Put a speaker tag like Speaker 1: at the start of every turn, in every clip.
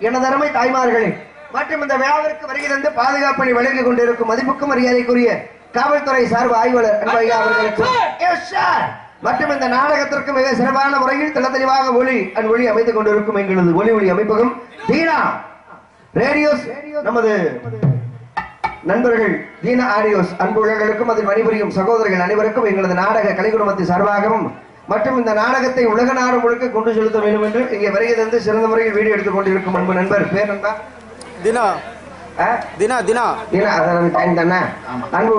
Speaker 1: எனதருமை தாய்மார்களே மற்றும் இந்த விழாவிற்கு வருகிறது பாதுகாப்பணி வழங்கிக் கொண்டிருக்கும் மதிப்புக்கும் மரியாதைக்குரிய காவல்துறை சார்பு ஆய்வாளர் அன்பையா அவர்களுக்கு மற்றும் இந்த நாடகத்திற்கு மிக சிறப்பான முறையில் தெள்ள தெளிவாக ஒளி அண்ட் ஒளி அமைத்துக் கொண்டிருக்கும் எங்களது ஒளி ஒளி அமைப்பகம் தீனா. ரேடியோஸ் நமது நண்பர்கள் தீனா ஆடியோஸ் அன்புள்ளவர்களுக்கும் அதில் பணிபுரியும் சகோதரர்கள் அனைவருக்கும் எங்களது நாடக கலை குடும்பத்தின் சார்பாகவும் மற்றும் இந்த நாடகத்தை உலக நாடு முழுக்க கொண்டு செலுத்த வேண்டும் என்று இங்கே வருகை தந்து சிறந்த முறையில் வீடியோ எடுத்துக் கொண்டிருக்கும் அன்பு நண்பர். பேர் நண்பா?
Speaker 2: தினா? தினா தினா.
Speaker 1: தீனா அதாவது டைம் தானே? அன்பு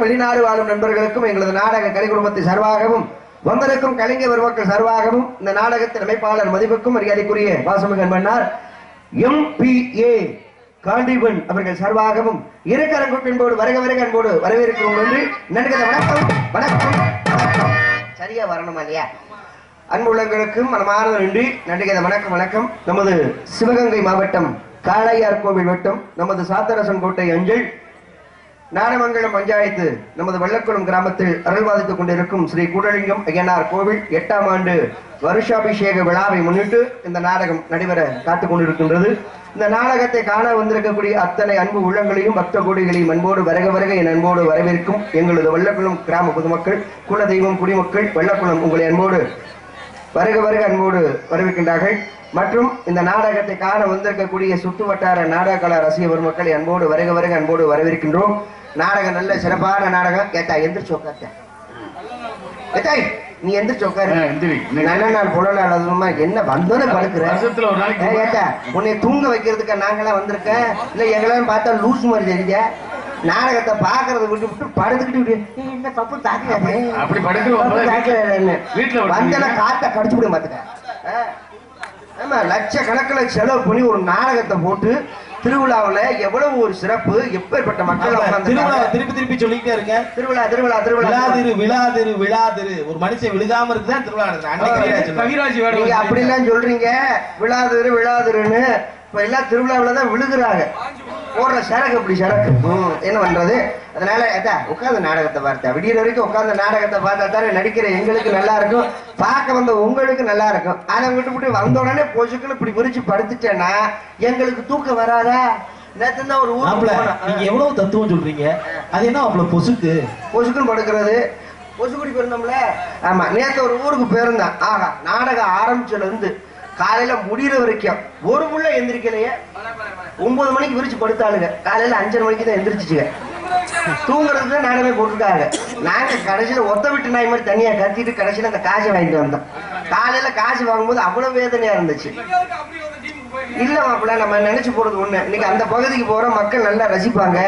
Speaker 1: வெளிநாடு வாழும் நண்பர்களுக்கும் எங்களது நாடக கலை குடும்பத்தின் சார்பாகவும் வந்திருக்கும் கலைஞர் பெருமக்கள் சார்பாகவும் இந்த நாடகத்தின் அமைப்பாளர் மதிப்புக்கும் மரியாதைக்குரிய வாசமிகு அன்பனார் எம்பிஏ காண்டிபன் அவர்கள் சார்பாகவும் இருக்கரங்குட் என்போடு வருக வருக அன்போடு வரவேற்கிறோம் என்று நன்கு வணக்கம் வணக்கம். சரியா வரணுமா இல்லையா? அன்புள்ளங்களுக்கும் மனமார்ந்த நன்றி. நன்றிகத வணக்கம் வணக்கம். நமது சிவகங்கை மாவட்டம் காளையார் கோவில் வட்டம் நமது சாத்தரசன் கோட்டை அஞ்சல் நாடமங்கலம் பஞ்சாயத்து நமது வெள்ளக்குளம் கிராமத்தில் அருள்வாதித்துக் கொண்டிருக்கும் ஸ்ரீ கூடலிங்கம் ஐயனார் கோவில் எட்டாம் ஆண்டு வருஷாபிஷேக விழாவை முன்னிட்டு இந்த நாடகம் நடைபெற காத்துக் கொண்டிருக்கின்றது. இந்த நாடகத்தை காண வந்திருக்கக்கூடிய அத்தனை அன்பு உள்ளங்களையும் பக்த கோடிகளையும் அன்போடு வருக வருக என் அன்போடு வரவேற்கும் எங்களது வெள்ளக்குளம் கிராம பொதுமக்கள் குலதெய்வம் குடிமக்கள் வெள்ளக்குளம் உங்களை அன்போடு வருக வருக அன்போடு வரவேற்கின்றார்கள். மற்றும் இந்த நாடகத்தை காண வந்திருக்கக்கூடிய சுற்று வட்டார நாடக கலா ரசிக பெருமக்களை அன்போடு வருக வருக அன்போடு வரவேற்கின்றோம். நாடகம் நல்ல சிறப்பான நாடகம். கேட்டா எந்திரிச்சு உட்கார்த்த நீ எந்திரிச்சு உட்காரு.
Speaker 3: ஆ, எந்திரி.
Speaker 1: நல்ல நாள் புல நாள் அதுமா என்ன வந்தோன்னு படுக்கிற?
Speaker 3: வருஷத்துல ஒரு நாளைக்கு
Speaker 1: ஏய், ஏத்தா உன்னை தூங்க வைக்கிறதுக்கு நாங்களாம் வந்திருக்கேன் இல்ல எங்களாம் பார்த்தா லூஸ் மாதிரி தெரியுதா? நாடகத்தை பாக்குறத விட்டு விட்டு படுத்துக்கிட்டு என்ன தப்பு தாக்கியாதே
Speaker 3: அப்படி ஒரு
Speaker 1: வந்தன காத்த கடிச்சு விட மாத்துக்க ஆமா லட்ச கணக்கில் செலவு பண்ணி ஒரு நாடகத்தை போட்டு திருவிழாவுல எவ்வளவு ஒரு சிறப்பு எப்பேற்பட்ட மக்கள்
Speaker 4: திருவிழா. திருப்பி திருப்பி சொல்லிட்டே இருக்கேன்
Speaker 1: திருவிழா திருவிழா திருவிழா
Speaker 4: விழாதிரு விழாதிரு விழாதிரு ஒரு மனுஷன் விழுகாம இருக்குதான் திருவிழா நடக்குது. அன்னைக்கு
Speaker 1: ஆ,
Speaker 4: நிறைய சொல்லுவாங்க.
Speaker 3: கவிராஜ் வேடம்
Speaker 1: நீங்க இப்ப எல்லாம் திருவிழாவுல தான் விழுகுறாங்க. போடுற சரக்கு அப்படி சரக்கு? என்ன பண்றது? அதனால ஏதா உட்கார்ந்து நாடகத்தை பார்த்தா விடியற வரைக்கும் உட்கார்ந்து நாடகத்தை பார்த்தா தானே நடிக்கிற எங்களுக்கு நல்லா இருக்கும். பார்க்க வந்த உங்களுக்கு நல்லா இருக்கும். அதை விட்டு விட்டு வந்த உடனே பொசுக்குன்னு இப்படி விரிச்சு படுத்துட்டேன்னா எங்களுக்கு தூக்கம் வராதா? தான் ஒரு ஊருக்கு
Speaker 4: நீங்க எவ்வளவு தத்துவம் சொல்றீங்க? அது என்ன அவ்வளவு பொசுக்கு?
Speaker 1: பொசுக்குன்னு படுக்கிறது. பொசுக்குடி போயிருந்தோம்ல? ஆமா நேத்து ஒரு ஊருக்கு போயிருந்தேன். ஆகா நாடகம் ஆரம்பிச்சதுல இருந்து காலையில முடியிற வரைக்கும் ஒரு புள்ள எந்திரிக்கலையே. ஒன்பது மணிக்கு விரிச்சு படுத்தாளுங்க. காலையில அஞ்சரை மணிக்கு தான் எந்திரிச்சுச்சுங்க. தூங்குறதுக்கு தான் நாடகமே போட்டிருக்காங்க. நாங்க கடைசியில ஒத்த விட்டு நாய் மாதிரி தனியா கத்திட்டு கடைசியில அந்த காசை வாங்கிட்டு வந்தோம். காலையில காசு வாங்கும்போது அவ்வளவு வேதனையா இருந்துச்சு. இல்ல மாப்பிள்ள நம்ம நினைச்சு போறது ஒண்ணு. இன்னைக்கு அந்த பகுதிக்கு போற மக்கள் நல்லா ரசிப்பாங்க.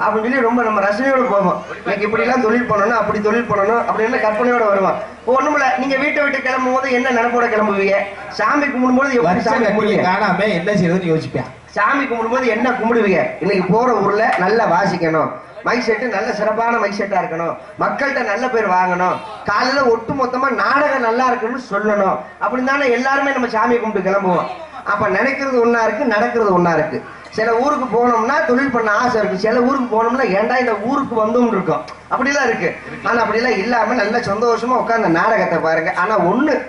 Speaker 1: அப்படின்னு சொல்லி ரொம்ப நம்ம ரசனையோட போவோம். இன்னைக்கு இப்படி எல்லாம் தொழில் பண்ணணும் அப்படி தொழில் பண்ணணும் அப்படின்னு கற்பனையோட வருவோம். ஒண்ணுமில்ல நீங்க வீட்டை விட்டு கிளம்பும் போது என்ன நினைப்போட கிளம்புவீங்க? சாமி கும்பிடும்போது எப்படி சாமி கும்பிடுவீங்க?
Speaker 4: காணாம என்ன செய்யறதுன்னு யோசிப்பேன்.
Speaker 1: சாமி கும்பிடும்போது என்ன கும்பிடுவீங்க? இன்னைக்கு போற ஊர்ல நல்லா வாசிக்கணும். மைக் செட்டு நல்ல சிறப்பான மைக் செட்டா இருக்கணும். மக்கள்கிட்ட நல்ல பேர் வாங்கணும். காலையில ஒட்டு மொத்தமா நாடகம் நல்லா இருக்குன்னு சொல்லணும். அப்படின்னு தானே எல்லாருமே நம்ம சாமி கும்பிட்டு கிளம்புவோம். அப்ப நினைக்கிறது ஒன்றா இருக்கு நடக்கிறது ஒன்றா இருக்கு. சில ஊருக்கு போனோம்னா தொழில் பண்ண ஆசை இருக்கு. சில ஊருக்கு போனோம்னா ஏன்டா இந்த ஊருக்கு வந்தோம் இருக்கும். அப்படிலாம் இருக்கு. ஆனா அப்படிலாம் இல்லாம நல்ல சந்தோஷமா உட்காந்து நாடகத்தை பாருங்க. ஆனா ஒண்ணு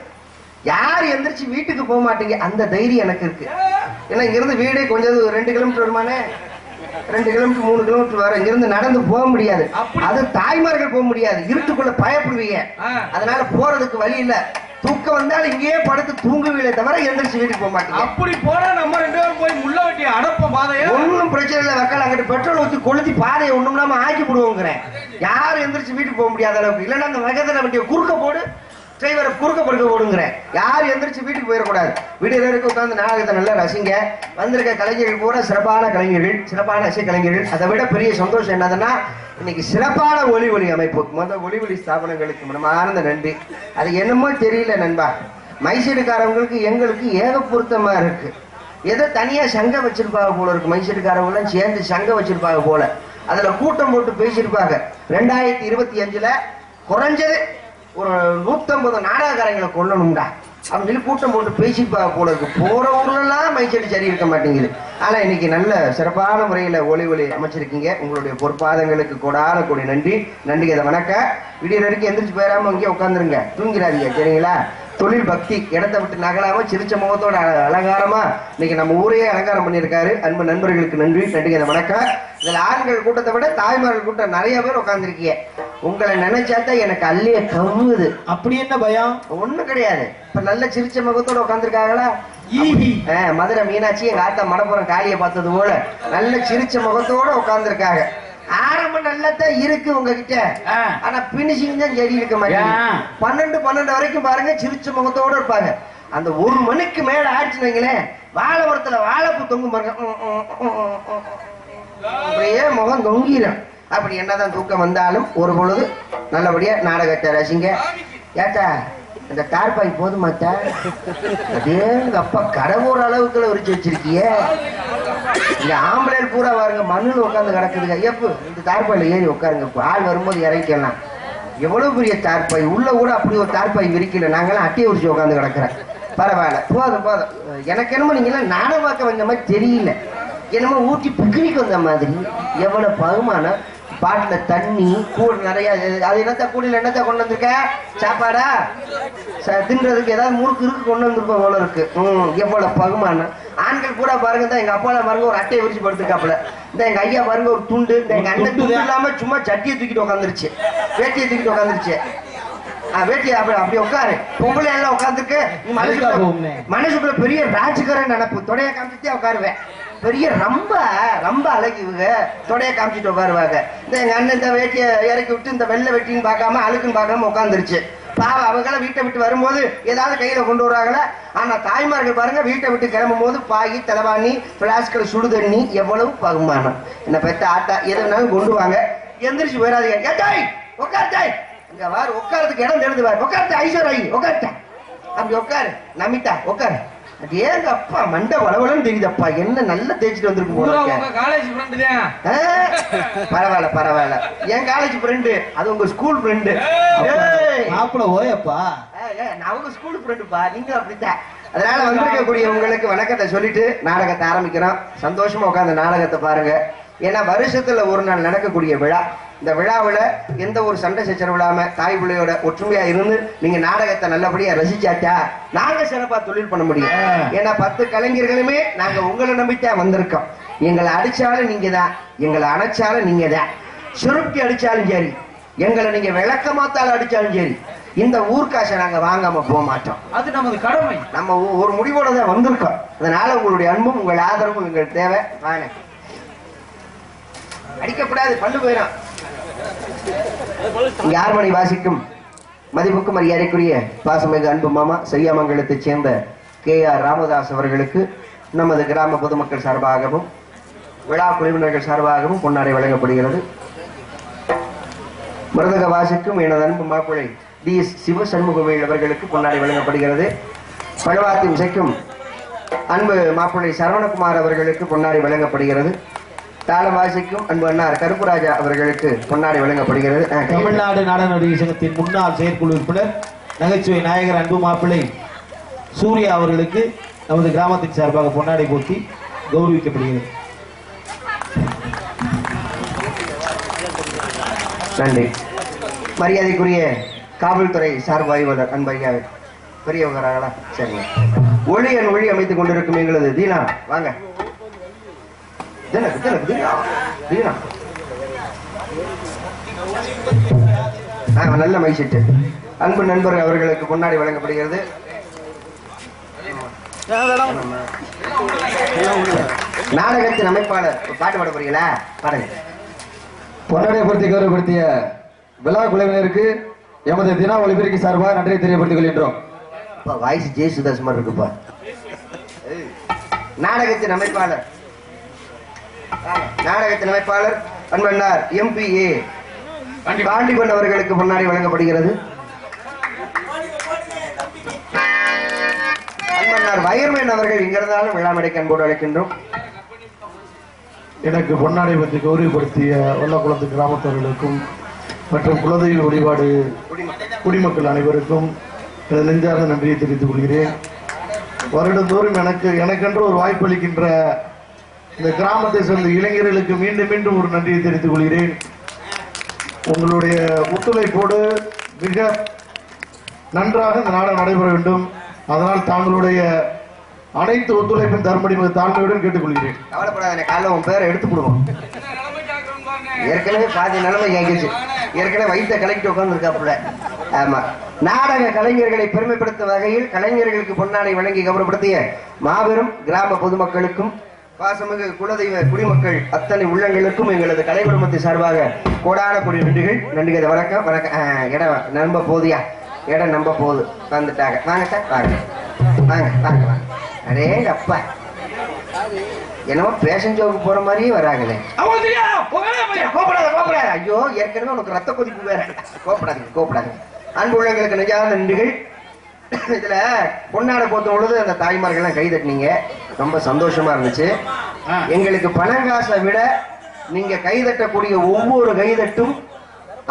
Speaker 1: யார் எந்திரிச்சு வீட்டுக்கு போக மாட்டீங்க? அந்த தைரியம் எனக்கு இருக்கு. ஏன்னா இங்கிருந்து வீடே கொஞ்சம் ரெண்டு கிலோமீட்டர் வருமானே? ரெண்டு கிலோமீட்டர் மூணு கிலோமீட்டர் வர இங்கிருந்து நடந்து போக முடியாது. அது தாய்மார்கள் போக முடியாது. இருட்டுக்குள்ள பயப்படுவீங்க. அதனால போறதுக்கு வழி இல்ல. தூக்கம் வந்தாலும் இங்கேயே படுத்து தூங்குவீங்களே தவிர எந்திரிச்சு வீட்டுக்கு போக மாட்டீங்க.
Speaker 3: அப்படி போனா நம்ம ரெண்டு பேரும் போய் முள்ள வெட்டி அடப்ப பாதையா?
Speaker 1: ஒண்ணும் பிரச்சனை இல்லை வக்கால். அங்கிட்டு பெட்ரோல் ஊத்தி கொளுத்தி பாதையை ஒண்ணும் இல்லாம ஆக்கி போடுவோங்கிறேன். யாரும் எந்திரிச்சு வீட்டுக்கு போக முடியாத அளவுக்கு. இல்லைன்னா அந்த வகத்துல வண்டியை குறுக்க போடு. டிரைவரை குறுக்க படுக்க போடுங்கிறேன் யாரும் எந்திரிச்சு வீட்டுக்கு போயிடக்கூடாது. வீடு வரைக்கும் உட்காந்து நாடகத்தை நல்லா ரசிங்க. வந்திருக்க கலைஞர்கள் பூரா சிறப்பான கலைஞர்கள் சிறப்பான இசை கலைஞர்கள். அதை விட பெரிய சந்தோஷம் என்னதுன்னா இன்னைக்கு சிறப்பான ஒலி ஒலி அமைப்பு. முதல் ஒலி ஒலி ஸ்தாபனங்களுக்கு மனமார்ந்த நன்றி. அது என்னமோ தெரியல நண்பா. மைசூருக்காரவங்களுக்கு எங்களுக்கு ஏக பொருத்தமா இருக்கு. ஏதோ தனியா சங்கம் வச்சிருப்பாங்க போல இருக்கு. மைசூருக்காரவங்களாம் சேர்ந்து சங்கம் வச்சிருப்பாங்க போல. அதுல கூட்டம் போட்டு பேசியிருப்பாங்க. ரெண்டாயிரத்தி இருபத்தி அஞ்சுல குறைஞ்சது ஒரு நூத்தம்பது நாடகக்காரங்களை கொல்லணும்டா. அப்படின்னு சொல்லி கூட்டம் போட்டு பேசி போல இருக்கு. போற ஊர்ல சரி இருக்க மாட்டேங்குது. ஆனா இன்னைக்கு நல்ல சிறப்பான முறையில ஒளி ஒளி அமைச்சிருக்கீங்க. உங்களுடைய பொற்பாதங்களுக்கு கொடான கொடி நன்றி. நன்றி அதை வணக்கம் விடிய வரைக்கும் எந்திரிச்சு போயிடாம இங்கே உட்காந்துருங்க தூங்கிறாதீங்க சரிங்களா? தொழில் பக்தி இடத்தை விட்டு நகலாம சிரிச்ச முகத்தோட அலங்காரமா இன்னைக்கு நம்ம ஊரையே அலங்காரம் பண்ணியிருக்காரு. அன்பு நண்பர்களுக்கு நன்றி. நன்றிங்க வணக்கம். இதுல ஆண்கள் கூட்டத்தை விட தாய்மார்கள் கூட்டம் நிறைய பேர் உட்காந்துருக்கீங்க உங்களை நினைச்சாதான் எனக்கு அல்லிய கவுது
Speaker 4: அப்படி என்ன பயம்?
Speaker 1: ஒண்ணும் கிடையாது. இப்ப நல்ல சிரிச்ச முகத்தோட உட்காந்துருக்காங்களா மதுரை மீனாட்சி எங்க ஆத்தா மடப்புறம் காளிய பார்த்தது போல நல்ல சிரிச்ச முகத்தோட உட்காந்துருக்காங்க ஆரம்பம் நல்லதான் இருக்கு உங்ககிட்ட. ஆனா பினிஷிங் தான் செடி இருக்க. மாட்டேங்குது? பன்னெண்டு பன்னெண்டு வரைக்கும் பாருங்க சிரிச்ச முகத்தோட இருப்பாங்க. அந்த ஒரு மணிக்கு மேல ஆயிடுச்சுன்னு வைங்களேன் வாழை மரத்துல வாழைப்பூ தொங்கும் பாருங்க. அப்படியே முகம் தொங்கிடும் அப்படி என்னதான் தூக்கம் வந்தாலும் ஒரு பொழுது நல்லபடியா நாடகத்தை ரசிங்க. ஏட்டா இந்த தார்பாய் போதுமாத்தா? அதே அப்பா கடவுள் அளவுக்குள்ள விரிச்சு வச்சிருக்கிய. இந்த ஆம்பளை பூரா பாருங்க மண்ணில் உட்காந்து கிடக்குதுங்க. எப்ப இந்த தார்பாயில ஏறி உட்காருங்க. ஆள் வரும்போது இறங்கிக்கலாம். எவ்வளவு பெரிய தார்பாய்? உள்ள கூட அப்படி ஒரு தார்பாய் விரிக்கல. நாங்களாம் அட்டியை உரிச்சு உட்காந்து கிடக்குறேன் பரவாயில்ல. போதும் போதும். எனக்கு என்னமோ நீங்க நாடகம் பார்க்க வந்த மாதிரி தெரியல. என்னமோ ஊட்டி பிக்னிக் வந்த மாதிரி. எவ்வளவு பகுமானம். பாட்டுல தண்ணி கூடு நிறைய அது என்னத்த கூடையில என்னத்த கொண்டு வந்திருக்க? சாப்பாடா? தின்றதுக்கு ஏதாவது முறுக்கு இருக்கு கொண்டு வந்திருப்போம் போல இருக்கு. ம் எவ்வளவு பகுமானம் ஆண்கள் கூட பாருங்க தான் எங்க அப்பால பாருங்க ஒரு அட்டையை விரிச்சு படுத்துருக்காப்புல. இந்த எங்க ஐயா பாருங்க ஒரு துண்டு இந்த எங்க அண்ணன்
Speaker 4: துண்டு
Speaker 1: துண்டு
Speaker 4: தான்.
Speaker 1: இல்லாம சும்மா சட்டியை தூக்கிட்டு உட்காந்துருச்சு வேட்டியை தூக்கிட்டு உட்காந்துருச்சு ஆ, வேட்டி அப்படி அப்படி உட்காரு. பொம்பளை எல்லாம் உட்காந்துருக்கு. மனசுக்குள்ள
Speaker 4: போகும்னே.
Speaker 1: மனசுக்குள்ள பெரிய ராஜ்கர நினப்பு. தொடைய காமிச்சுட்டே உட்காருவேன். பெரிய ரொம்ப ரொம்ப அழகி இவங்க. தொடைய காமிச்சிட்டு உட்காருவாங்க. இந்த எங்க அண்ணன் இந்த வேட்டியை இறக்கி விட்டு இந்த வெள்ளை வெட்டின்னு பார்க்காம அழுக்குன்னு பார்க்காம உட்காந்துருச்சு பாவம் அவங்களாம் வீட்டை விட்டு வரும்போது ஏதாவது கையில கொண்டு வருவாங்களா ஆனா தாய்மார்கள் பாருங்க வீட்டை விட்டு கிளம்பும் போது பாகி தலைவாணி பிளாஸ்கில் சுடு தண்ணி எவ்வளவு பகுமானம். என்ன பெத்த ஆட்டா எது வேணாலும் கொண்டு வாங்க. எந்திரிச்சு போயிடாதீங்க. ஏட்டாய் உட்கார்த்தாய் இங்க வார் உட்காரத்துக்கு இடம் தெரிஞ்சு வாரு உட்கார்த்து ஐஸ்வர்யா உட்கார்த்தா. அப்படி உட்காரு நமிதா உட்காரு. அது ஏங்க அப்பா? மண்டை வளவளன்னு தெரியுதப்பா. என்ன நல்லா தேய்ச்சிட்டு வந்திருக்கு போல
Speaker 3: காலேஜ் ஃப்ரெண்டு
Speaker 1: பரவாயில்ல பரவாயில்ல. என் காலேஜ் ஃப்ரெண்டு அது உங்க ஸ்கூல் ஃப்ரெண்டு
Speaker 4: மாப்பிள ஓயப்பா.
Speaker 1: நான் உங்க ஸ்கூல் ஃப்ரெண்டுப்பா நீங்க அப்படித்தான். அதனால வந்திருக்கக்கூடிய உங்களுக்கு வணக்கத்தை சொல்லிட்டு நாடகத்தை ஆரம்பிக்கிறோம். சந்தோஷமா உட்காந்து நாடகத்தை பாருங்க. ஏன்னா வருஷத்துல ஒரு நாள் நடக்கக்கூடிய விழா. இந்த விழாவுல எந்த ஒரு சண்டை சச்சரவு இல்லாம தாய் பிள்ளையோட ஒற்றுமையா இருந்து நீங்க நாடகத்தை நல்லபடியா ரசிச்சாச்சா? நாங்க சிறப்பா தொழில் பண்ண முடியும். ஏன்னா பத்து கலைஞர்களுமே நாங்க உங்களை நம்பித்தான் வந்திருக்கோம். எங்களை அடிச்சாலும் நீங்க தான் எங்களை அணைச்சாலும் நீங்க தான் சுருட்டி அடிச்சாலும் சரி எங்களை நீங்க விளக்கமாத்தால் அடிச்சாலும் சரி இந்த ஊர்க்காசை நாங்க வாங்காம போக மாட்டோம்.
Speaker 3: அது நமது கடமை.
Speaker 1: நம்ம ஒரு முடிவோட தான் வந்திருக்கோம். அதனால உங்களுடைய அன்பும் உங்கள் ஆதரவும் எங்களுக்கு தேவை. வாங்க அடிக்கக்கூடாது பல்லு போயிடும் யார்மனை வாசிக்கும் மதிப்புக்கும் மரியாதைக்குரிய பாசமிகு அன்பு மாமா செய்யாமங்கலத்தைச் சேர்ந்த கே ஆர் ராமதாஸ் அவர்களுக்கு நமது கிராம பொதுமக்கள் சார்பாகவும் விழா குழுவினர்கள் சார்பாகவும் பொன்னாடை வழங்கப்படுகிறது. மிருதக வாசிக்கும் எனது அன்பு மாப்பிள்ளை டி எஸ் சிவசண்முகவேல் அவர்களுக்கு பொன்னாடை வழங்கப்படுகிறது. பழவாத்தி இசைக்கும் அன்பு மாப்பிள்ளை சரவணகுமார் அவர்களுக்கு பொன்னாடை வழங்கப்படுகிறது. தாளம் வாசிக்கும் அன்பு அண்ணார் கருப்புராஜா அவர்களுக்கு பொன்னாடை வழங்கப்படுகிறது.
Speaker 4: தமிழ்நாடு நாடக நடிகர் சங்கத்தின் முன்னாள் செயற்குழு உறுப்பினர் நகைச்சுவை நாயகர் அன்பு மாப்பிள்ளை சூர்யா அவர்களுக்கு நமது கிராமத்தின் சார்பாக பொன்னாடை போட்டி கௌரவிக்கப்படுகிறது.
Speaker 1: நன்றி. மரியாதைக்குரிய காவல்துறை சார்பு ஆய்வாளர் அன்பையா பெரியவங்கராங்களா சரிங்க. ஒளி என் ஒளி அமைத்துக் கொண்டிருக்கும் எங்களது தீனா வாங்க. தீனா தீனா தீனா ஆ, நல்ல மைசெட்டு அன்பு நண்பர் அவர்களுக்கு பொன்னாடி வழங்கப்படுகிறது. நாடகத்தின் அமைப்பாளர் பாட்டு பாட போறீங்களா? பாடுங்க.
Speaker 2: பொன்னாடைப்படுத்தி கௌரவப்படுத்திய விழா குழுவினருக்கு எமது தினா ஒளிபெருக்கி சார்பாக நன்றியை தெரியப்படுத்திக் கொள்கின்றோம்.
Speaker 1: வாய்ஸ் ஜே சுதாஸ் மாதிரி இருக்குப்பா. நாடகத்தின் அமைப்பாளர் நாடகத்தின் அமைப்பாளர் அன்பண்ணார் எம்பிஏ பாண்டிபன் அவர்களுக்கு முன்னாடி வழங்கப்படுகிறது. அன்பண்ணார் வயர்மேன் அவர்கள் இங்கிருந்தாலும் விழா மேடைக்கு அன்போடு அழைக்கின்றோம்.
Speaker 5: எனக்கு பொன்னாடை பற்றி கௌரவப்படுத்திய வல்லக்குளத்து கிராமத்தவர்களுக்கும் மற்றும் குலதெய்வ வழிபாடு குடிமக்கள் அனைவருக்கும் எனது நெஞ்சார்ந்த நன்றியை தெரிவித்துக் கொள்கிறேன். வருடந்தோறும் எனக்கு எனக்கென்று ஒரு வாய்ப்பு அளிக்கின்ற இந்த கிராமத்தை சேர்ந்த இளைஞர்களுக்கு மீண்டும் மீண்டும் ஒரு நன்றியை தெரிவித்துக் கொள்கிறேன். உங்களுடைய ஒத்துழைப்போடு மிக நன்றாக இந்த நாடகம் நடைபெற வேண்டும். அதனால் தாங்களுடைய அனைத்து ஒத்துழைப்பின் தரும்படி மிக தாழ்மையுடன் கேட்டுக்கொள்கிறேன்.
Speaker 1: கவலைப்படாத காலைல உன் பேரை எடுத்து கொடுவோம் ஏற்கனவே பாதி நிலைமை கேங்கிச்சு ஏற்கனவே வைத்த கலெக்ட் உட்கார்ந்து ஆமா. நாடக கலைஞர்களை பெருமைப்படுத்தும் வகையில் கலைஞர்களுக்கு பொன்னாடை வழங்கி கௌரவப்படுத்திய மாபெரும் கிராம பொதுமக்களுக்கும் பாசமிகு குலதெய்வ குடிமக்கள் அத்தனை உள்ளங்களுக்கும் எங்களது கலை குடும்பத்தின் சார்பாக கோடான கொடி நன்றிகள். நன்றிகள் வணக்கம் வணக்கம். இடம் நம்ப போதியா? இடம் நம்ப போகுது வந்துட்டாங்க. வாங்க சார் வாங்க. வாங்க வாங்க வாங்க. அடே அப்பா. என்னமோ பேஷன் ஜோக்கு போற மாதிரியே வராங்களே. ஐயோ ஏற்கனவே உனக்கு ரத்த கொதிப்பு வேற. கோபப்படாதீங்க கோபப்படாதீங்க. அன்பு உள்ளங்களுக்கு நெஞ்சாத நன்றிகள். இதுல பொன்னாடை போத்தும் பொழுது அந்த தாய்மார்கள்லாம் கை தட்டினீங்க. ரொம்ப சந்தோஷமா இருந்துச்சு. எங்களுக்கு பணங்காசை விட நீங்க கை தட்டக்கூடிய ஒவ்வொரு கைதட்டும்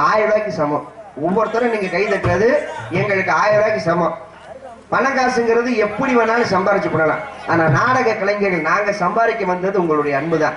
Speaker 1: ஆயிரம் ரூபாய்க்கு சமம். ஒவ்வொருத்தரும் நீங்க கை தட்டுறது எங்களுக்கு ஆயிரம் ரூபாய்க்கு சமம். பணம் காசுங்கிறது எப்படி வேணாலும் சம்பாரிச்சு பண்ணலாம் ஆனா நாடக கலைஞர்கள் நாங்க சம்பாதிக்க வந்தது உங்களுடைய அன்பு தான்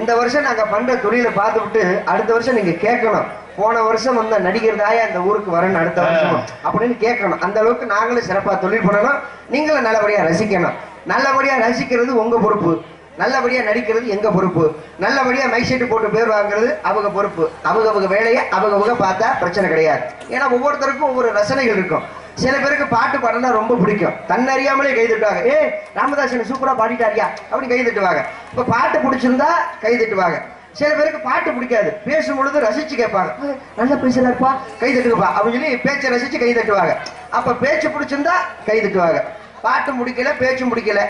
Speaker 1: இந்த வருஷம் நாங்க பண்ற தொழிலை பார்த்துவிட்டு அடுத்த வருஷம் நீங்க கேட்கணும். போன வருஷம் வந்த நடிகர் தாயா இந்த ஊருக்கு வரணும் அடுத்த வருஷம் அப்படின்னு கேட்கணும். அந்த அளவுக்கு நாங்களும் சிறப்பா தொழில் பண்ணணும். நீங்களும் நல்லபடியா ரசிக்கணும். நல்லபடியா ரசிக்கிறது உங்க பொறுப்பு. நல்லபடியா நடிக்கிறது எங்க பொறுப்பு. நல்லபடியா மைக் போட்டு பேர் வாங்குறது அவங்க பொறுப்பு. அவங்க அவங்க வேலையை அவங்க அவங்க பார்த்தா பிரச்சனை கிடையாது. ஏன்னா ஒவ்வொருத்தருக்கும் ஒவ்வொரு ரசனைகள் இருக்கும். சில பேருக்கு பாட்டு பாடினா ரொம்ப பிடிக்கும். தன்னறியாமலே கை தட்டுவாங்க. ஏ ராமதாசன் சூப்பரா பாடிட்டாரியா? அப்படின்னு கை தட்டுவாங்க. இப்ப பாட்டு பிடிச்சிருந்தா கை தட்டுவாங்க. சில பேருக்கு பாட்டு பிடிக்காது. பேசும் பொழுது ரசிச்சு கேட்பாங்க. நல்ல பேசலாப்பா கை தட்டுப்பா அப்படின்னு சொல்லி பேச்சை ரசிச்சு கை தட்டுவாங்க. அப்ப பேச்சு பிடிச்சிருந்தா கை தட்டுவாங்க. பாட்டு முடிக்கல பேச்சும் முடிக்கல.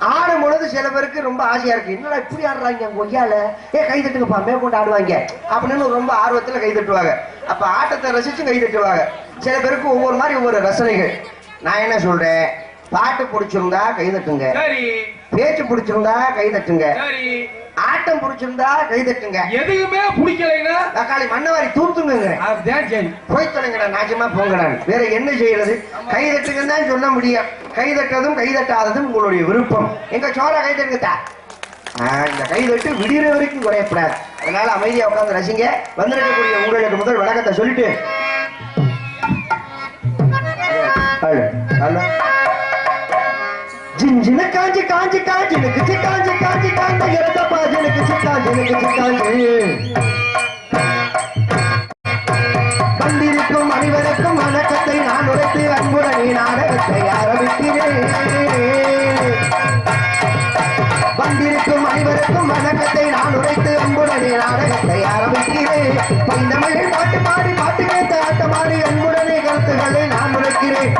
Speaker 1: ஆடும் பொழுது சில பேருக்கு ரொம்ப ஆசையா இருக்கு. என்னடா இப்படி ஆடுறாங்க கொய்யால? ஏ கை தட்டுங்கப்பா மேற்கொண்டு ஆடுவாங்க. அப்படின்னு ரொம்ப ஆர்வத்துல கை தட்டுவாங்க. அப்ப ஆட்டத்தை ரசிச்சு கை தட்டுவாங்க. சில பேருக்கு ஒவ்வொரு மாதிரி ஒவ்வொரு ரசனைகள். நான் என்ன சொல்றேன்? பாட்டு பிடிச்சிருந்தா கை தட்டுங்க. பேச்சு பிடிச்சிருந்தா கை தட்டுங்க. ஆட்டம் பிடிச்சிருந்தா கை தட்டுங்க
Speaker 3: எதுவுமே பிடிக்கலைன்னா?
Speaker 1: தக்காளி மண்ணவாரி தூத்துங்கிறேன்
Speaker 3: அதுதான் சரி
Speaker 1: போய் தொலைங்கடா நாஜமா போங்கடா. வேற என்ன செய்யறது? கை தட்டுங்கன்னு தான் சொல்ல முடியும். கை தட்டதும் கை தட்டாததும் உங்களுடைய விருப்பம். எங்க சோழ கை தட்டுங்கத்தா? ஆஹ், இந்த கை தட்டு விடிகிற வரைக்கும் குறையப்படாது. அதனால அமைதியா உட்கார்ந்து ரசிங்க. வந்திருக்கக்கூடிய உங்களுக்கு முதல் வணக்கத்தை சொல்லிட்டு. ஹலோ. ஹலோ காஞ்சி காஞ்சி காஞ்சி நிக்குச்சு காஞ்சி காஞ்சி காஞ்சி காந்த பாஜி ஜினுக்கு காஞ்சி நிக்குச்சு காஞ்சி. வந்திருக்கும் அனைவருக்கும் வணக்கத்தை நான் உரைத்து அன்புடனே நாடகத்தை ஆரம்பிக்கிறேன். வந்திருக்கும் அனைவருக்கும் வணக்கத்தை நான் உரைத்து அன்புடனே நாடகத்தை ஆரம்பிக்கிறேன். பைந்தமிழில் பாட்டு பாடி பாட்டு கேட்டு ஆட்டமாடி அன்புடனே கருத்துக்களை நான் உரைக்கிறேன்.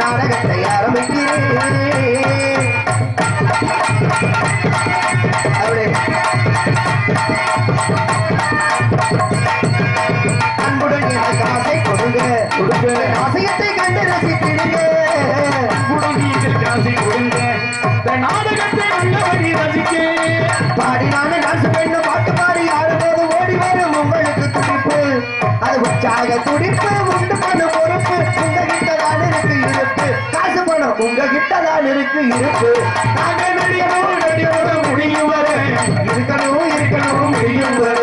Speaker 1: நாடகத்தை ஆரம்பிக்கிறேன் அன்புடன் எனக்கு ஆசை கொடுங்க கொடுங்க ஆசையத்தை கண்டு ரசித்திடுங்க
Speaker 3: குடும்பீங்கள் காசை கொடுங்க நாடகத்தை நல்லபடி ரசிக்க
Speaker 1: பாடினான டான்ஸ் பாட்டு பாடி ஆடும்போது ஓடி வரும் உங்களுக்கு துடிப்பு. அது உற்சாக துடிப்பு உண்டு பணம் உங்ககிட்ட தான் இருக்கு இருப்பு நாங்க நடிகணும் நடிகணும் முடியும் வர. இருக்கணும் இருக்கணும் முடியும் வர.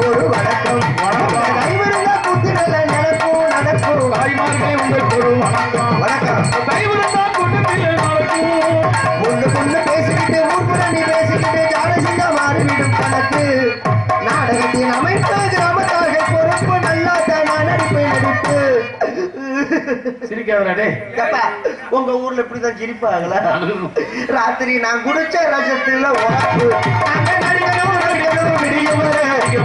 Speaker 1: ஒரு வணக்கம். கைவிருந்த புத்திரல நடக்கும் நடக்கும்.
Speaker 3: தாய்மார்களே உங்களுக்கு ஒரு வணக்கம்.
Speaker 1: வணக்கம். நாடகத்தின் அமைப்பு கிராமத்தார்கள் பொறுப்பு நல்லா நான் நடிப்பு. நடிப்பு ஏப்பா, உங்க ஊர்ல இப்படிதான் சிரிப்பாங்களா? ராத்திரி நான் குடிச்ச ரசத்துல நாங்க நடிக்கணும் நடிக்கணும் விடியும் வர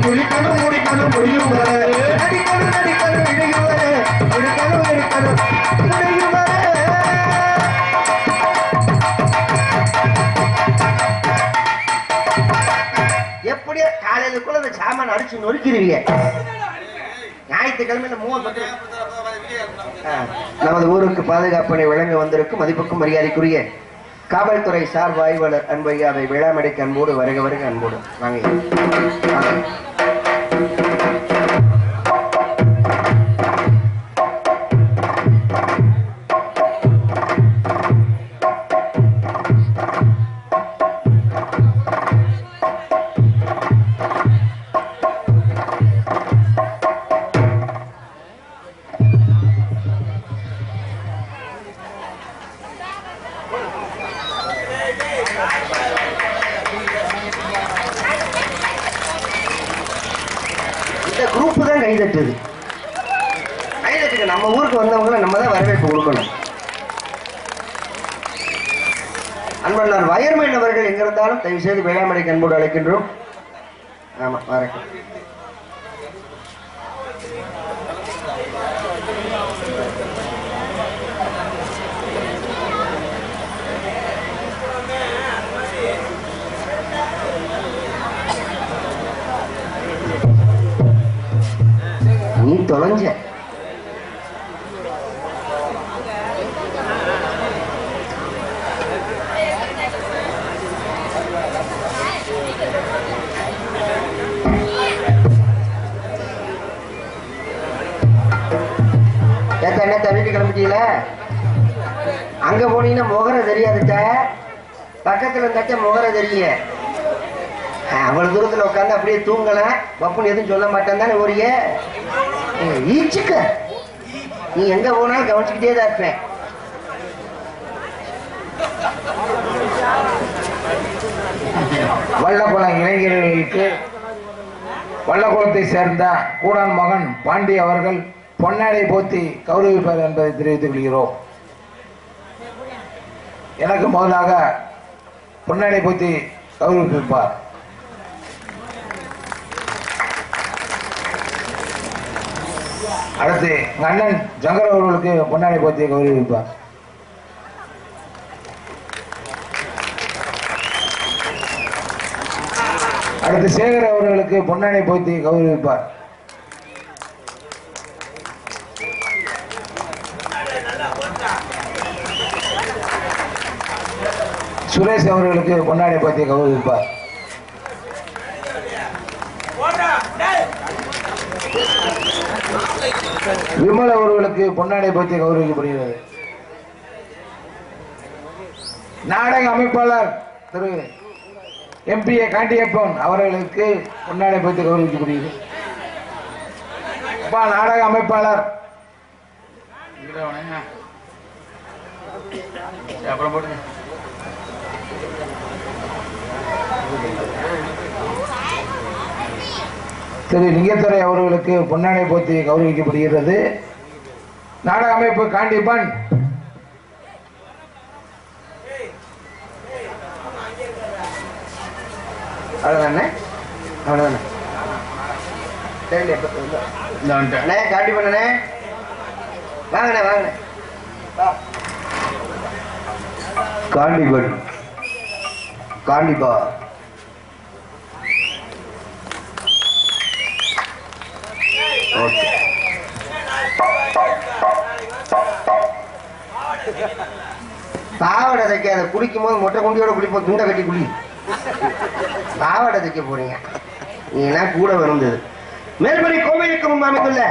Speaker 1: குளிக்கணும் முடிக்கணும் முடியும் வர. நடிக்கணும் நடிக்கணும் விடியும் வர. நடிக்கணும் எப்படியோ காலையிலக்குள்ள அந்த சாமான் அடிச்சு நொறுக்கிடுவீங்க ஞாயிற்றுக்கிழமை மூணு நமது ஊருக்கு பாதுகாப்பணை வழங்க வந்திருக்கும் மதிப்புக்கும் மரியாதைக்குரிய காவல்துறை சார் ஆய்வாளர் அன்பையாவை விழாமடைக்கு அன்போடு வருக வருக அன்போடு. வாங்க. இருந்தாச்சா அவ்வளவு தூரத்துல உட்காந்து அப்படியே தூங்கல. பப்புன்னு எதுவும் சொல்ல மாட்டேன் தானே ஓரிய ஈச்சுக்க. நீ எங்க போனாலும் கவனிச்சுக்கிட்டே தான் இருப்பேன்
Speaker 6: வல்லகுளம் இளைஞர்களுக்கு வல்லகுளத்தை சேர்ந்த கூடான் மகன் பாண்டி அவர்கள் பொன்னாடை போத்தி கௌரவிப்பார் என்பதை தெரிவித்துக் கொள்கிறோம். எனக்கு முதலாக பொன்னாடை போத்தி கௌரவிப்பார் அடுத்து எங்கள் அண்ணன் ஜங்கர் அவர்களுக்கு பொன்னாடை போத்தி கௌரவிப்பார் அடுத்து சேகர் அவர்களுக்கு பொன்னாடை போத்தி கௌரவிப்பார் சுரேஷ் அவர்களுக்கு பொன்னாடை பற்றி கௌரவிப்பார் விமல் அவர்களுக்கு பொன்னாடை பற்றி கௌரவிக்கப்படுகிறது நாடக அமைப்பாளர் திரு எம்பிஏ காண்டியப்பன் அவர்களுக்கு பொன்னாடை பற்றி கௌரவிக்கப்படுகிறது அப்பா நாடக அமைப்பாளர். அப்புறம் போடுங்க திரு லிங்கத்துறை அவர்களுக்கு பொன்னாடை போத்தி கௌரவிக்கப்படுகிறது. நாடக அமைப்பு காண்டிப்பன்.
Speaker 1: அவ்வளவுதானே? அவ்வளவுதானே? தெரியல அண்ணே காட்டி பண்ணனே வாங்கண்ணே வாங்கண்ணே. காண்டிபன் காண்டிபா பாவடை தைக்காத குடிக்கும் போது மொட்டை குண்டியோட குடிப்போம் துண்டை கட்டி குளி. பாவாடை தைக்க போறீங்க. நீனா கூட வந்தது மேல்மணி கோவிலுக்கு முன் அமைந்துள்ள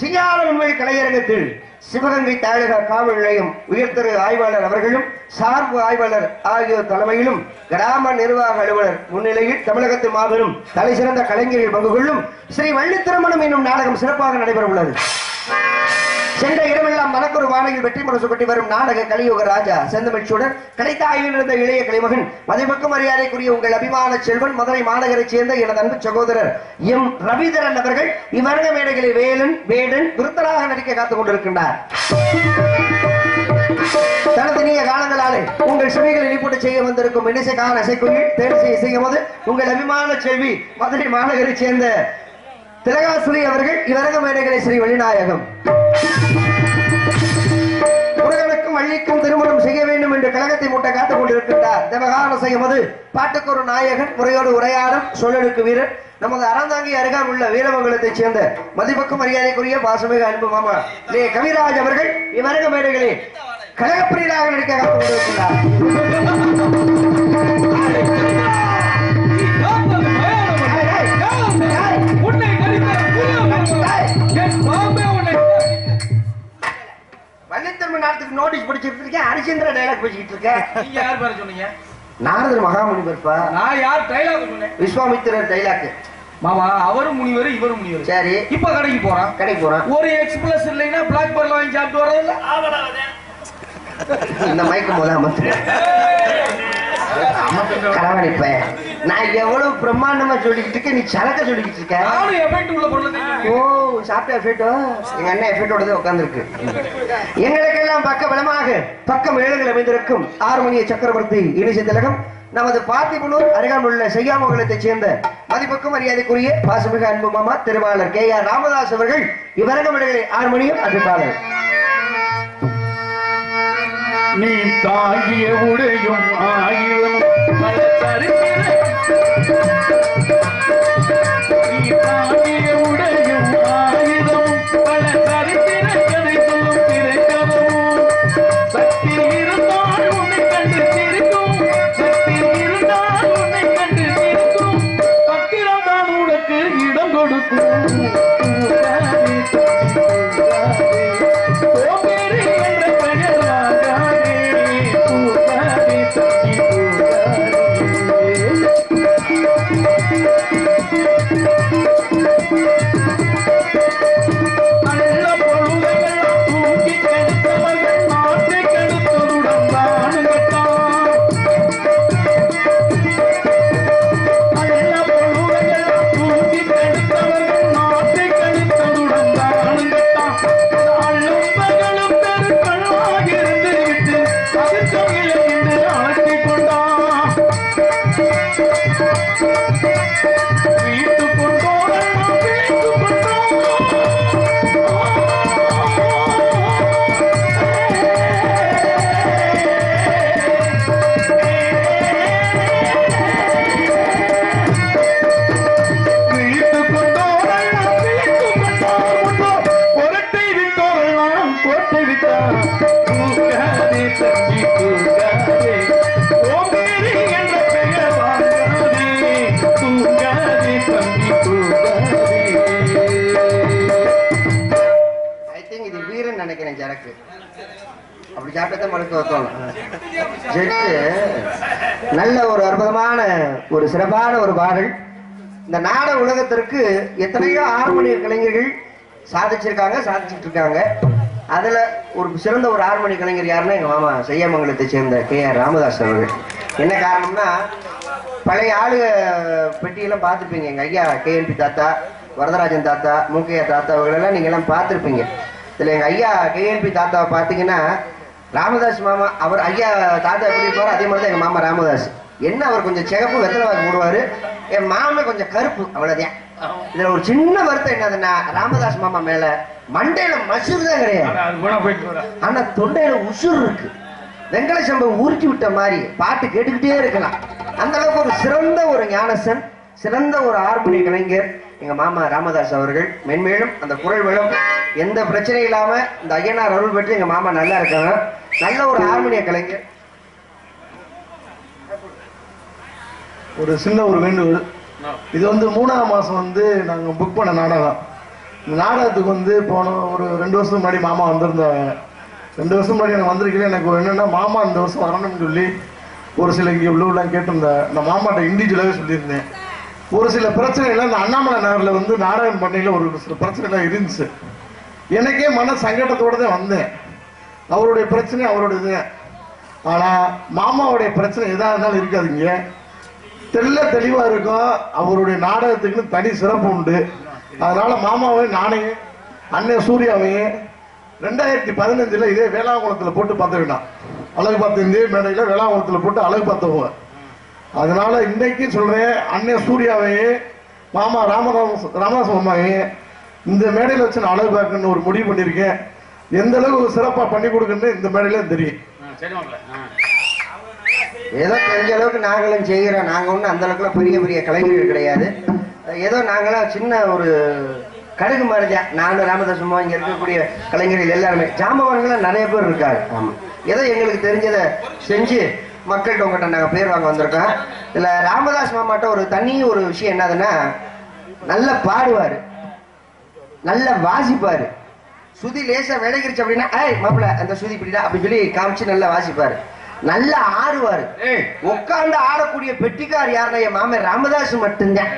Speaker 1: சிங்கார உண்மை கலையரங்கத்தில் சிவகங்கை தாயக காவல் நிலையம் உயர்திரு ஆய்வாளர் அவர்களும் சார்பு ஆய்வாளர் ஆகியோர் தலைமையிலும் கிராம நிர்வாக அலுவலர் முன்னிலையில் தமிழகத்தில் மாபெரும் தலை சிறந்த கலைஞர்கள் பங்கு கொள்ளும் ஸ்ரீ வள்ளி திருமணம் என்னும் நாடகம் சிறப்பாக நடைபெற உள்ளது சென்ற இடமெல்லாம் மனக்குரு வானையில் வெற்றி முரசு கொட்டி வரும் நாடக கலியுக ராஜா செந்தமிழ் சுடர் கிடைத்த கிடைத்தாயில் இருந்த இளைய கலைமகன் மதிப்புக்கும் மரியாதைக்குரிய உங்கள் அபிமான செல்வன் மதுரை மாநகரைச் சேர்ந்த எனது அன்பு சகோதரர் எம். ரவிதரன் அவர்கள் இவ்வரங்க மேடைகளை வேலன் வேடன் விருத்தராக நடிக்க காத்துக் கொண்டிருக்கின்றார். தனது காலங்களாலே உங்கள் சுமைகளை இனிப்பூட்ட செய்ய வந்திருக்கும் இனிசை கால இசைக்குயில் தேர்ச்சி செய்யும் போது உங்கள் அபிமான செல்வி மதுரை மாநகரைச் சேர்ந்த திலகாசுரி அவர்கள் இவரக மேடைகளை ஸ்ரீ வெளிநாயகம். முருகனுக்கும் வள்ளிக்கும் திருமணம் செய்ய வேண்டும் என்று கழகத்தை மூட்டை காத்துக் கொண்டிருக்கின்றார். தேவகான செய்யும்போது பாட்டுக்கு ஒரு நாயகன் முறையோடு உரையாடும் சொல்லலுக்கு வீரர் நமது அறந்தாங்கி அருகால் உள்ள வீரமங்கலத்தைச் சேர்ந்த மதிப்புக்கும் மரியாதைக்குரிய பாசமிகு அன்பு மாமா லே கவிராஜ் அவர்கள் இவ்வரங்க மேடைகளில் கழகப்பிரியராக நடிக்க காத்துக் கொண்டிருக்கிறார் பார்த்துட்டு நோட்டீஸ் படிச்சுட்டு இருக்கேன். ஹரிச்சந்திர டைலாக் பேசிக்கிட்டு இருக்கேன்.
Speaker 3: நீங்க யார் பேர சொன்னீங்க?
Speaker 1: நாரதர் மகாமுனிவர்ப்பா?
Speaker 3: நான் யார் டைலாக் சொன்னேன்?
Speaker 1: விஸ்வாமித்திரர் டைலாக்
Speaker 3: மாமா அவரும் முனிவர் இவரும் முனிவர்.
Speaker 1: சரி.
Speaker 3: இப்ப கடைக்கு போறான்.
Speaker 1: கடைக்கு போறான்.
Speaker 3: ஒரு எக்ஸ்பிரஸ் இல்லைன்னா பிளாக் பர்ல வாங்கி சாப்பிட்டு வர்றதில்ல.
Speaker 1: இந்த மயக்கம் போல நான் எவ்வளவு பிரம்மாண்டமா சொல்லிக்கிட்டு இருக்கேன் நீ சரக்க சொல்லிக்கிட்டு இருக்க? ஓ சாப்பிட்ட எஃபெக்டோ எங்க அண்ணன் எஃபெக்டோட உட்கார்ந்துருக்கு. எங்களுக்கெல்லாம் பக்க பலமாக பக்கம் ஏழுகள் அமைந்திருக்கும் ஆறுமணிய சக்கரவர்த்தி இனிசை திலகம். நமது பார்த்திபனூர் அருகாமையுள்ள செய்யாமங்கலத்தைச் சேர்ந்த மதிப்புக்கும் மரியாதைக்குரிய பாசமிகு அன்பு மாமா திருவாளர் கே ஆர் ராமதாஸ் அவர்கள் இவரகம் விடுகளை ஆறு மணியும் அறிவிப்பாளர்
Speaker 3: நீ தாங்கிய உடையும் ஆயிரம் பல நீ தாங்கிய
Speaker 1: அப்படி ஜெட்டு நல்ல ஒரு அற்புதமான ஒரு சிறப்பான ஒரு பாடல். இந்த நாட உலகத்திற்கு எத்தனையோ ஆறுமணி கலைஞர்கள் சாதிச்சிருக்காங்க சாதிச்சிட்டு இருக்காங்க அதுல ஒரு சிறந்த ஒரு ஆறுமணி கலைஞர் யாருன்னா எங்க மாமா செய்யமங்கலத்தை சேர்ந்த கே ஆர் ராமதாஸ் அவர்கள். என்ன காரணம்னா பழைய ஆளுக பெட்டியெல்லாம் பார்த்துருப்பீங்க. எங்க ஐயா கேஎன்பி தாத்தா வரதராஜன் தாத்தா மூக்கையா தாத்தா அவங்களெல்லாம் நீங்க எல்லாம் பார்த்துருப்பீங்க. இதுல எங்க ஐயா கேஎன்பி தாத்தாவை பார்த்தீங்கன்னா ராமதாஸ் மாமா அவர் ஐயா தாத்தா எப்படி இருப்பாரோ அதே மாதிரி தான் எங்க மாமா ராமதாஸ். என்ன அவர் கொஞ்சம் சிகப்பு வெத்தலை வாக்கு போடுவாரு. என் மாமா கொஞ்சம் கருப்பு அவ்வளவுதான். இதுல ஒரு சின்ன வருத்தம் என்னதுன்னா ராமதாஸ் மாமா மேல மண்டையில மசூர் தான் கிடையாது. ஆனா தொண்டையில உசுர் இருக்கு. வெங்கல சம்பவம் உருட்டி விட்ட மாதிரி பாட்டு கேட்டுக்கிட்டே இருக்கலாம். அந்த அளவுக்கு ஒரு சிறந்த ஒரு ஞானசன் சிறந்த ஒரு ஆர்மோனி கலைஞர் எங்க மாமா ராமதாஸ் அவர்கள். மென்மேலும் அந்த குரல் வளம் எந்த பிரச்சனையும் இல்லாம இந்த ஐயனார் அருள் பெற்று எங்க மாமா நல்லா இருக்காங்க. நல்ல ஒரு ஹார்மோனிய கலைஞர்
Speaker 5: ஒரு சின்ன ஒரு வேண்டுகோள். இது வந்து மூணாம் மாசம் வந்து நாங்க புக் பண்ண நாடகம். இந்த நாடகத்துக்கு வந்து போன ஒரு ரெண்டு வருஷம் முன்னாடி மாமா வந்திருந்தாங்க ரெண்டு வருஷம் முன்னாடி எனக்கு வந்திருக்கல எனக்கு ஒரு என்னன்னா மாமா இந்த வருஷம் வரணும்னு சொல்லி ஒரு சில இங்கே உள்ளவெல்லாம் கேட்டிருந்தேன் நான் மாமாட்ட இண்டிவிஜுவலாகவே சொல்லியிருந்தேன். ஒரு சில பிரச்சனைகள் இந்த அண்ணாமலை நகரில் வந்து நாடகம் பண்ணையில் ஒரு சில பிரச்சனைலாம் இருந்துச்சு. எனக்கே மன சங்கடத்தோட தான் வந்தேன். அவருடைய பிரச்சனை அவருடைய ஆனால் மாமாவுடைய பிரச்சனை எதாக இருந்தாலும் இருக்காதுங்க. தெல்ல தெளிவாக இருக்கும். அவருடைய நாடகத்துக்குன்னு தனி சிறப்பு உண்டு. அதனால மாமாவை நானே அண்ணன் சூர்யாவையும் ரெண்டாயிரத்தி பதினஞ்சில் இதே வேளாங்குளத்தில் போட்டு பார்த்துக்கிட்டான் அழகு பார்த்து இந்திய மேடையில் வேளாங்குளத்தில் போட்டு அழகு பார்த்தவங்க அதனால இன்னைக்கு சொல்கிறேன் அண்ணன் சூர்யாவையே மாமா ராமராம ராமதாஸ் மாமாவையே இந்த மேடையில் வச்சு நான் அழகு பார்க்கணும்னு ஒரு முடிவு பண்ணியிருக்கேன். எந்த அளவுக்கு சிறப்பா பண்ணி கொடுக்கணும்னு இந்த மேடையில தெரியும்.
Speaker 1: ஏதோ தெரிஞ்ச அளவுக்கு நாங்களும் செய்கிறோம். நாங்க ஒன்றும் அந்த அளவுக்குலாம் பெரிய பெரிய கலைஞர்கள் கிடையாது. ஏதோ நாங்களாம் சின்ன ஒரு கடுகு மாதிரிதான் நானும் ராமதாசமா இங்க இருக்கக்கூடிய கலைஞர்கள் எல்லாருமே. ஜாம்பவான்கள்லாம் நிறைய பேர் இருக்காங்க. ஆமா. ஏதோ எங்களுக்கு தெரிஞ்சதை செஞ்சு மக்கள்கிட்ட உங்கள்கிட்ட நாங்க பேர் வாங்க வந்திருக்கோம். இதுல ராமதாஸ் மாமாட்ட ஒரு தனி ஒரு விஷயம் என்னதுன்னா நல்லா பாடுவாரு. நல்லா வாசிப்பாரு. சுதி லேசா விலகிருச்சு அப்படின்னா ஏய் மாப்பிள அந்த சுதி இப்படிடா அப்படி சொல்லி காமிச்சு நல்லா வாசிப்பாரு. நல்லா ஆடுவாரு. உட்கார்ந்து ஆடக்கூடிய பெட்டிக்கார் யாருன்னா என் மாமன் ராமதாஸ் மட்டும்தான்?